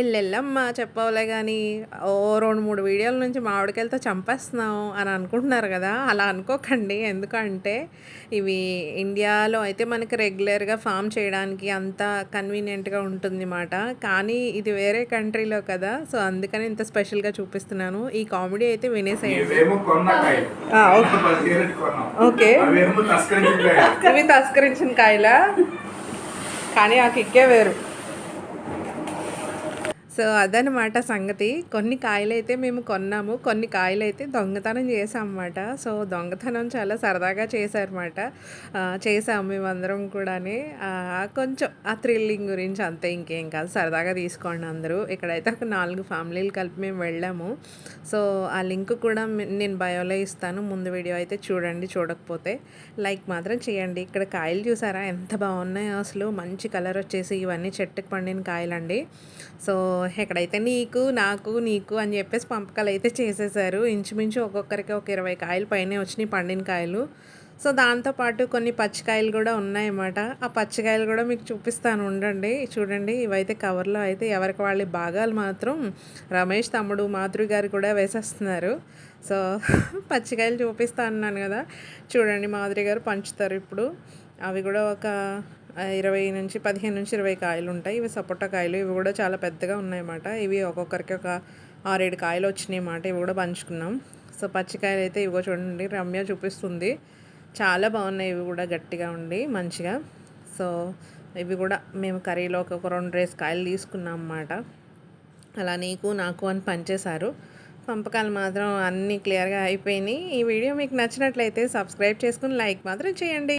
ఎల్లెల్లమ్మ చెప్పవలే కానీ ఓ రెండు మూడు వీడియోల నుంచి మామిడికాయలతో చంపేస్తున్నాం అని అనుకుంటున్నారు కదా. అలా అనుకోకండి. ఎందుకంటే ఇవి ఇండియాలో అయితే మనకి రెగ్యులర్గా ఫామ్ చేయడానికి అంత కన్వీనియంట్గా ఉంటుంది మాట. కానీ ఇది వేరే కంట్రీలో కదా. సో అందుకని ఇంత స్పెషల్గా చూపిస్తున్నాను. ఈ కామెడీ అయితే వినేసేయండి. ఓకే. ఇవి తస్కరించిన కాయలా? కానీ ఆ కిక్కే వేరు. సో అదనమాట సంగతి. కొన్ని కాయలు అయితే మేము కొన్నాము కొన్ని కాయలు అయితే దొంగతనం చేసామన్నమాట. సో దొంగతనం చాలా సరదాగా చేశారన్నమాట. చేసాము మేమందరం కూడానే. కొంచెం ఆ థ్రిల్లింగ్ గురించి అంతే ఇంకేం కాదు. సరదాగా తీసుకోండి అందరూ. ఇక్కడైతే ఒక నాలుగు ఫ్యామిలీలు కలిపి మేము వెళ్ళాము. సో ఆ లింక్ కూడా నేను బయోలో ఇస్తాను. ముందు వీడియో అయితే చూడండి చూడకపోతే లైక్ మాత్రం చేయండి. ఇక్కడ కాయలు చూసారా? ఎంత బాగున్నాయో అసలు. మంచి కలర్ వచ్చేసి ఇవన్నీ చెట్టుకు పండిన కాయలండి. సో ఎక్కడైతే నీకు నాకు నీకు అని చెప్పేసి పంపకాలు అయితే చేసేసారు. ఇంచుమించు ఒక్కొక్కరికి ఒక ఇరవై కాయలు పైనే వచ్చినాయి పండిన కాయలు. సో దాంతోపాటు కొన్ని పచ్చికాయలు కూడా ఉన్నాయన్నమాట. ఆ పచ్చికాయలు కూడా మీకు చూపిస్తాను. ఉండండి. చూడండి. ఇవైతే కవర్లో అయితే ఎవరికి వాళ్ళ భాగాలు మాత్రం రమేష్ తమ్ముడు మాధురి గారు కూడా వేసేస్తున్నారు. సో పచ్చికాయలు చూపిస్తా అన్నాను కదా. చూడండి మాధురి గారు పంచుతారు ఇప్పుడు. అవి కూడా ఒక ఇరవై నుంచి పదిహేను నుంచి ఇరవై కాయలు ఉంటాయి. ఇవి సపోటా కాయలు. ఇవి కూడా చాలా పెద్దగా ఉన్నాయన్నమాట. ఇవి ఒక్కొక్కరికి ఒక ఆరేడు కాయలు వచ్చినాయి అన్నమాట ఇవి కూడా పంచుకున్నాం. సో పచ్చికాయలు అయితే ఇవిగో చూడండి. రమ్య చూపిస్తుంది. చాలా బాగున్నాయి. ఇవి కూడా గట్టిగా ఉండి మంచిగా. సో ఇవి కూడా మేము కర్రీలో ఒక రెండు రేస్ కాయలు తీసుకున్నాం అన్నమాట. అలా నీకు నాకు అని పనిచేశారు పంపకాలు మాత్రం అన్నీ క్లియర్గా అయిపోయినాయి. ఈ వీడియో మీకు నచ్చినట్లయితే సబ్స్క్రైబ్ చేసుకుని లైక్ మాత్రం చేయండి.